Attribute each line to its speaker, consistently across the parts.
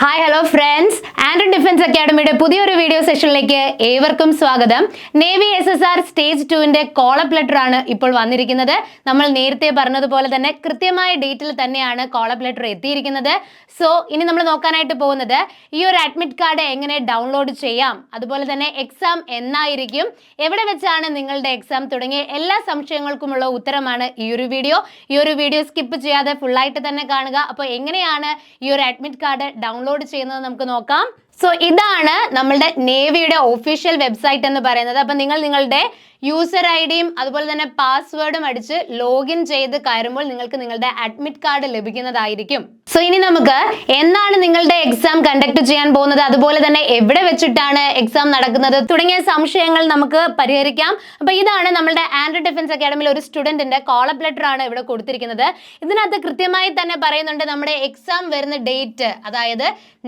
Speaker 1: Hi hello friends and defence അക്കാഡമിയുടെ പുതിയൊരു video സെഷനിലേക്ക് ഏവർക്കും സ്വാഗതം. Navy S S R stage ടുവിന്റെ കോളപ്പ് ലെറ്റർ ആണ് ഇപ്പോൾ വന്നിരിക്കുന്നത്. നമ്മൾ നേരത്തെ പറഞ്ഞതുപോലെ തന്നെ കൃത്യമായ ഡേറ്റിൽ തന്നെയാണ് കോളപ്പ് ലെറ്റർ എത്തിയിരിക്കുന്നത്. സോ ഇനി നമ്മൾ നോക്കാനായിട്ട് പോകുന്നത് ഈ ഒരു അഡ്മിറ്റ് കാർഡ് എങ്ങനെ ഡൗൺലോഡ് ചെയ്യാം? അതുപോലെ തന്നെ എക്സാം എന്നായിരിക്കും? എവിടെ വെച്ചാണ് നിങ്ങളുടെ എക്സാം തുടങ്ങിയ എല്ലാ സംശയങ്ങൾക്കുമുള്ള ഉത്തരമാണ് ഈ ഒരു വീഡിയോ ഈ ഒരു വീഡിയോ സ്കിപ്പ് ചെയ്യാതെ ഫുള്ളായിട്ട് തന്നെ കാണുക. അപ്പോൾ എങ്ങനെയാണ് ഈ ഒരു അഡ്മിറ്റ് കാർഡ് ഡൗൺലോഡ് ചെയ്യുന്നത് നമുക്ക് നോക്കാം. സോ ഇതാണ് നമ്മളുടെ നേവിയുടെ ഒഫീഷ്യൽ വെബ്സൈറ്റ് എന്ന് പറയുന്നത്. അപ്പം നിങ്ങൾ നിങ്ങളുടെ യൂസർ ഐ ഡിയും അതുപോലെ തന്നെ പാസ്വേഡും അടിച്ച് ലോഗിൻ ചെയ്ത് കയറുമ്പോൾ നിങ്ങൾക്ക് നിങ്ങളുടെ അഡ്മിറ്റ് കാർഡ് ലഭിക്കുന്നതായിരിക്കും. സോ ഇനി നമുക്ക് എന്നാണ് നിങ്ങളുടെ എക്സാം കണ്ടക്ട് ചെയ്യാൻ പോകുന്നത്? അതുപോലെ തന്നെ എവിടെ വെച്ചിട്ടാണ് എക്സാം നടക്കുന്നത്? തുടങ്ങിയ സംശയങ്ങൾ നമുക്ക് പരിഹരിക്കാം. അപ്പൊ ഇതാണ് നമ്മുടെ ആൻഡ്രോ ഡിഫൻസ് അക്കാഡമിയിൽ ഒരു സ്റ്റുഡന്റിന്റെ കോളപ്പ് ലെറ്റർ ആണ് ഇവിടെ കൊടുത്തിരിക്കുന്നത്. ഇതിനകത്ത് കൃത്യമായി തന്നെ പറയുന്നുണ്ട് നമ്മുടെ എക്സാം വരുന്ന ഡേറ്റ് അതായത്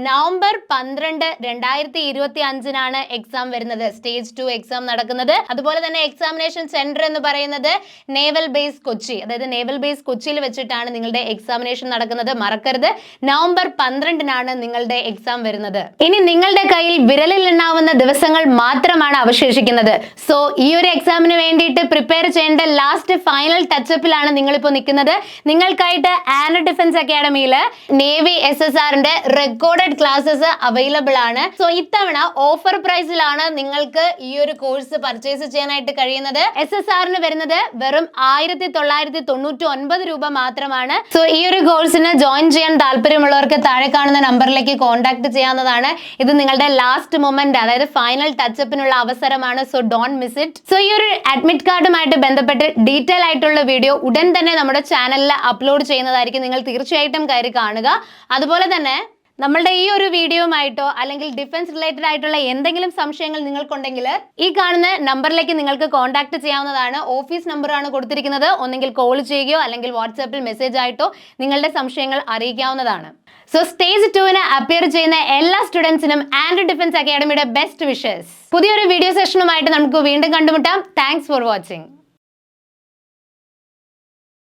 Speaker 1: നവംബർ പന്ത്രണ്ട് രണ്ടായിരത്തി ഇരുപത്തി അഞ്ചിനാണ് എക്സാം വരുന്നത്. സ്റ്റേജ് ടു എക്സാം നടക്കുന്നത്. അതുപോലെ തന്നെ എക്സാമിനേഷൻ സെന്റർ എന്ന് പറയുന്നത് നേവൽ ബേസ് കൊച്ചി. അതായത് നേവൽ ബേസ് കൊച്ചിയിൽ വെച്ചിട്ടാണ് നിങ്ങളുടെ എക്സാമിനേഷൻ നടക്കുന്നത്. മറക്കരുത്. നവംബർ പന്ത്രണ്ടിനാണ് നിങ്ങളുടെ എക്സാം വരുന്നത്. ഇനി നിങ്ങളുടെ കയ്യിൽ വിരലിൽ എണ്ണാവുന്ന ദിവസങ്ങൾ മാത്രമാണ് അവശേഷിക്കുന്നത്. സോ ഈ ഒരു എക്സാമിന് വേണ്ടിയിട്ട് പ്രിപ്പയർ ചെയ്യേണ്ട ലാസ്റ്റ് ഫൈനൽ ടച്ചപ്പിലാണ് നിങ്ങളിപ്പോൾ നിൽക്കുന്നത്. നിങ്ങൾക്കായിട്ട് ആനർ ഡിഫൻസ് അക്കാഡമിയിൽ നേവി എസ് എസ് ആറിന്റെ റെക്കോർഡഡ് ക്ലാസ്സസ് അവൈലബിൾ ആണ്. സോ ഇത്തവണ ഓഫർ പ്രൈസിലാണ് നിങ്ങൾക്ക് ഈ ഒരു കോഴ്സ് പർച്ചേസ് ചെയ്യാനായിട്ട് കഴിയുന്നത്. എസ് എസ് ആറിന് വരുന്നത് വെറും ആയിരത്തി തൊള്ളായിരത്തി തൊണ്ണൂറ്റി ഒൻപത് രൂപ മാത്രമാണ്. സോ ഈ ഒരു കോഴ്സിന് ജോയിൻ ചെയ്യാൻ താല്പര്യമുള്ളവർക്ക് താഴെ കാണുന്ന നമ്പറിലേക്ക് കോൺടാക്ട് ചെയ്യാവുന്നതാണ്. ഇത് നിങ്ങളുടെ ലാസ്റ്റ് മൊമെന്റ് അതായത് ഫൈനൽ ടച്ചപ്പിനുള്ള അവസരമാണ്. So don't miss it so ഈ ഒരു അഡ്മിറ്റ് കാർഡുമായിട്ട് ബന്ധപ്പെട്ട് ഡീറ്റെയിൽ ആയിട്ടുള്ള വീഡിയോ ഉടൻ തന്നെ നമ്മുടെ ചാനലിൽ അപ്ലോഡ് ചെയ്യുന്നതായിരിക്കും. നിങ്ങൾ തീർച്ചയായിട്ടും കയറി കാണുക. അതുപോലെ തന്നെ നമ്മളുടെ ഈ ഒരു വീഡിയോയുമായിട്ടോ അല്ലെങ്കിൽ ഡിഫൻസ് റിലേറ്റഡ് ആയിട്ടുള്ള എന്തെങ്കിലും സംശയങ്ങൾ നിങ്ങൾക്കുണ്ടെങ്കിൽ ഈ കാണുന്ന നമ്പറിലേക്ക് നിങ്ങൾക്ക് കോൺടാക്ട് ചെയ്യാവുന്നതാണ്. ഓഫീസ് നമ്പറാണ് കൊടുത്തിരിക്കുന്നത്. ഒന്നെങ്കിൽ കോൾ ചെയ്യുകയോ അല്ലെങ്കിൽ വാട്സാപ്പിൽ മെസ്സേജ് ആയിട്ടോ നിങ്ങളുടെ സംശയങ്ങൾ അറിയിക്കാവുന്നതാണ്. സോ സ്റ്റേജ് ടുവിന് അപ്പിയർ ചെയ്യുന്ന എല്ലാ സ്റ്റുഡൻസിനും ആൻഡ് ഡിഫൻസ് അക്കാഡമിയുടെ ബെസ്റ്റ് വിഷസ് പുതിയൊരു വീഡിയോ സെഷനുമായിട്ട് നമുക്ക് വീണ്ടും കണ്ടുമുട്ടാം. Thanks for watching